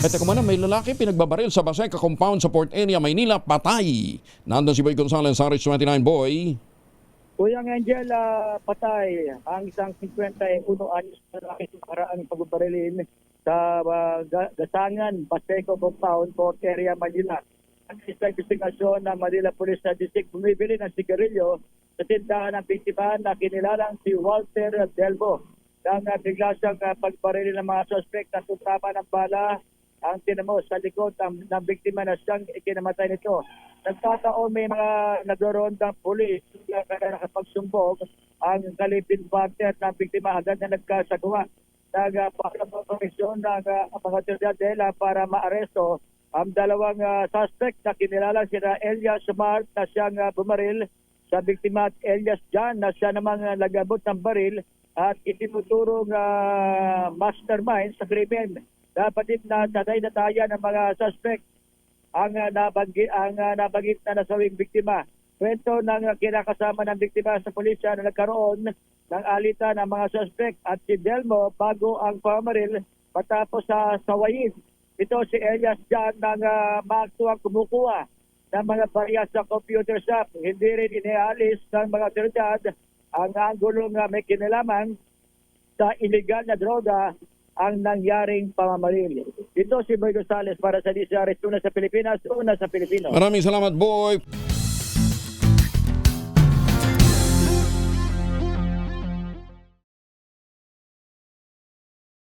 At ako man may lalaki pinagbabaril sa Baseca compound sa Port Area, Maynila, patay. Nandun si Boy Gonzales, RH29 Boy. Kuyang Angel, ah, patay ang isang 51 anyos na lalaki sa karaang pagbabarilin sa Ga- Gasangan, Paseco Compound, Port Area, Manila. Ang isang investigasyon ng Manila Police na District bumibili ng sigarilyo sa tindahan ng biktima na kinilalang si Walter Delbo. Nang uh, bigla siyang ah, pagbarilin ng mga suspect na tutama ng bala ang tinamo sa likod ng, ng biktima na siyang ikinamatay nito. Nagkataon may mga nagrorondang pulis na nakapagsumbong ang kalipin partner ng biktima hanggang na nagkasagawa. Nagpapapamisyon ng uh, mga otoridad nila para maaresto ang dalawang ah, suspect na kinilala sina Elias Smart na siyang ah, bumaril sa biktima at Elias John na siya namang uh, lagabot ng baril at itinuturong ah, mastermind sa krimen. Dapat na tatay na tayo ng mga suspect ang uh, nabanggit ang uh, nabanggit na nasawing biktima. Kwento ng kinakasama ng biktima sa pulisya na nagkaroon ng alitan ng mga suspect at si Delmo bago ang pamaril matapos sa sawayin. Ito si Elias Jan ng uh, maaktuang kumukuha ng mga barya sa computer shop. Hindi rin inialis ng mga otoridad ang anggulong uh, may kinalaman sa illegal na droga ang nangyaring pamamaril. Ito si Boy Gonzales para sa DCRS, una sa Pilipinas, una sa Pilipino. Maraming salamat, Boy.